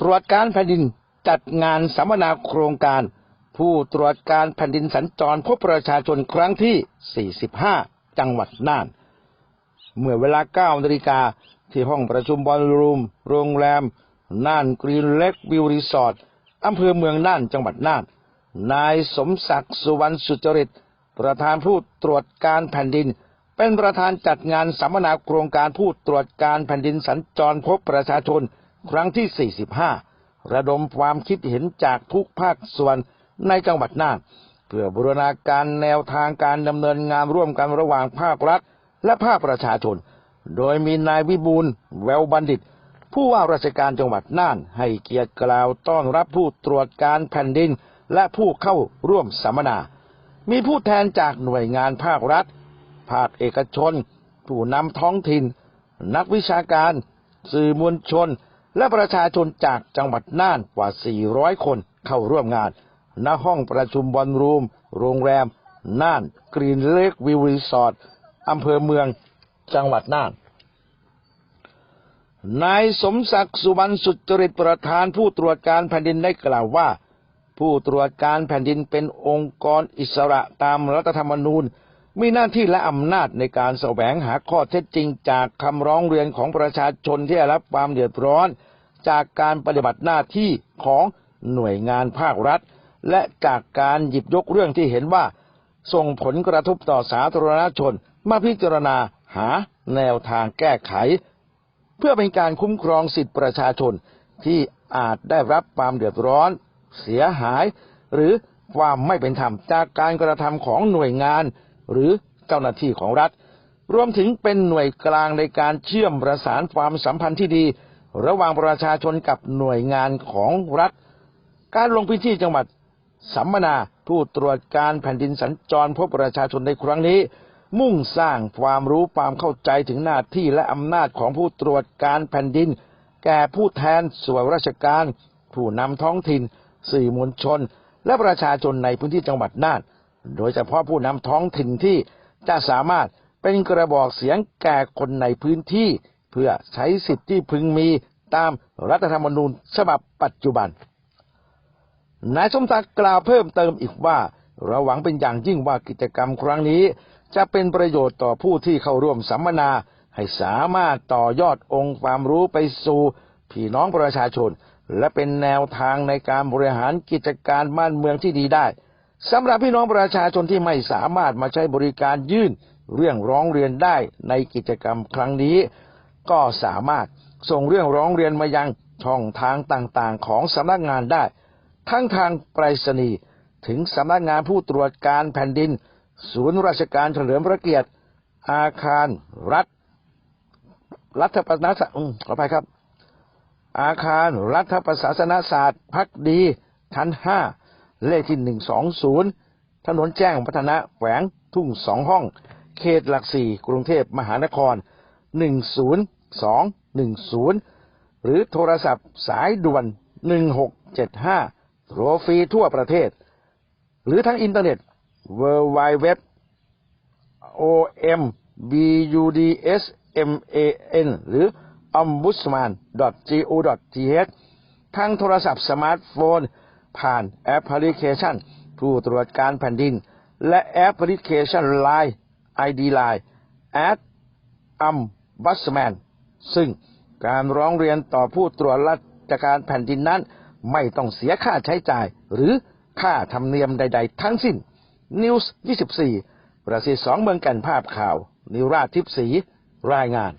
ตรวจการแผ่นดินจัดงานสัมมนาโครงการ ผู้ตรวจการแผ่นดินสัญจรพบประชาชนครั้งที่ 45 จังหวัดน่าน เมื่อเวลา9นาฬิกาที่ห้องประชุมบอลรูม โรงแรม น่านกรีนเล็กวิวรีสอร์ทอำเภอเมืองน่านจังหวัดน่าน นายสมศักดิ์สุวรรณสุจริต ประธานผู้ตรวจการแผ่นดิน เป็นประธานจัดงานสัมมนาโครงการผู้ตรวจการแผ่นดินสัญจรพบประชาชน ครั้งที่ 45 ระดมความคิดเห็นจากทุกภาคส่วนในจังหวัดน่านเพื่อบูรณาการแนวทางการดำเนินงานร่วมกันระหว่างภาครัฐ และภาคประชาชน โดยมีนายวิบูลย์แววบัณฑิต ผู้ว่าราชการจังหวัดน่าน ให้เกียรติกล่าวต้อนรับผู้ตรวจการแผ่นดิน และผู้เข้าร่วมสัมมนา มีผู้แทนจากหน่วยงานภาครัฐ ภาคเอกชน ผู้นำท้องถิ่น นักวิชาการ สื่อมวลชน และประชาชนจากจังหวัดน่านกว่า 400 คนเข้าร่วมงาน ณ ห้องประชุมบอลรูม โรงแรม น่านกรีนเลกวิวรีสอร์ทอำเภอเมือง จังหวัดน่าน นายสมศักดิ์สุวรรณสุจริตประธานผู้ตรวจการแผ่นดินได้กล่าวว่า ผู้ตรวจการแผ่นดินเป็นองค์กรอิสระตามรัฐธรรมนูญ มีหน้าที่และอำนาจในการแสวงหาข้อเท็จจริงจากคำร้องเรียนของประชาชนที่ได้รับความเดือดร้อน จากการปฏิบัติหน้าที่ของหน่วยงานภาครัฐ และจากการหยิบยกเรื่องที่เห็นว่า ส่งผลกระทบต่อสาธารณชน มาพิจารณาหาแนวทางแก้ไข เพื่อเป็นการคุ้มครองสิทธิประชาชนที่อาจได้รับความเดือดร้อน เสียหาย หรือความไม่เป็นธรรมจากการกระทำของหน่วยงาน หรือเจ้าหน้าที่ของรัฐ รวมถึงเป็นหน่วยกลางในการเชื่อมประสานความสัมพันธ์ที่ดี ระหว่างประชาชนกับหน่วยงานของรัฐ การลงพื้นที่จังหวัดสัมมนาผู้ตรวจการแผ่นดินสัญจรพบประชาชนในครั้งนี้ มุ่งสร้างความรู้ความเข้าใจถึงหน้าที่และอำนาจของผู้ตรวจการแผ่นดิน แก่ผู้แทนส่วนราชการ ผู้นำท้องถิ่น สื่อมวลชน และประชาชนในพื้นที่จังหวัดน่าน โดยเฉพาะผู้นำท้องถิ่นที่จะสามารถเป็นกระบอกเสียงแก่คนในพื้นที่ เพื่อใช้สิทธิที่พึงมีตามรัฐธรรมนูญฉบับปัจจุบัน นายสมศักดิ์กล่าวเพิ่มเติมอีกว่าเราหวังเป็นอย่างยิ่งว่ากิจกรรมครั้งนี้ จะเป็นประโยชน์ต่อผู้ที่เข้าร่วมสัมมนา ให้สามารถต่อยอดองค์ความรู้ไปสู่พี่น้องประชาชน และเป็นแนวทางในการบริหารกิจการบ้านเมืองที่ดีได้ สำหรับพี่น้องประชาชนที่ไม่สามารถมาใช้บริการยื่นเรื่องร้องเรียนได้ในกิจกรรมครั้งนี้ ก็สามารถส่งเรื่องร้องเรียนมายังช่องทางต่างๆ ของสำนักงานได้ ทั้งทางไปรษณีย์ถึงสำนักงานผู้ตรวจการแผ่นดิน ศูนย์ราชการเฉลิมพระเกียรติ อาคารรัฐ รัฐประศาสนขออภัยครับ อาคารรัฐประศาสนศาสตร์พักดีชั้นห้า เลขที่หนึ่งสองศูนย์ถนนแจ้งพัฒนะแขวงทุ่งสองห้อง เขตหลักสี่กรุงเทพมหานครหนึ่งศูนย์สองหนึ่งศูนย์หรือโทรศัพท์สายด่วนหนึ่งหกเจ็ดห้าโทรฟรีทั่วประเทศ หรือทั้งอินเทอร์เน็ต w w w o m b u d s m a n หรือ ombudsman go th ทางโทรศัพท์สมาร์ทโฟน ผ่านแอปพลิเคชัน ผู้ตรวจการแผ่นดิน และแอปพลิเคชัน Line ID Line at ombudsman ซึ่งการร้องเรียนต่อผู้ตรวจราชการแผ่นดินนั้น ไม่ต้องเสียค่าใช้จ่าย หรือค่าธรรมเนียมใด ๆ ทั้งสิ้น News 24 ประสิทธิ์สองเมืองกันภาพข่าว นิราชทิพย์ศรีรายงาน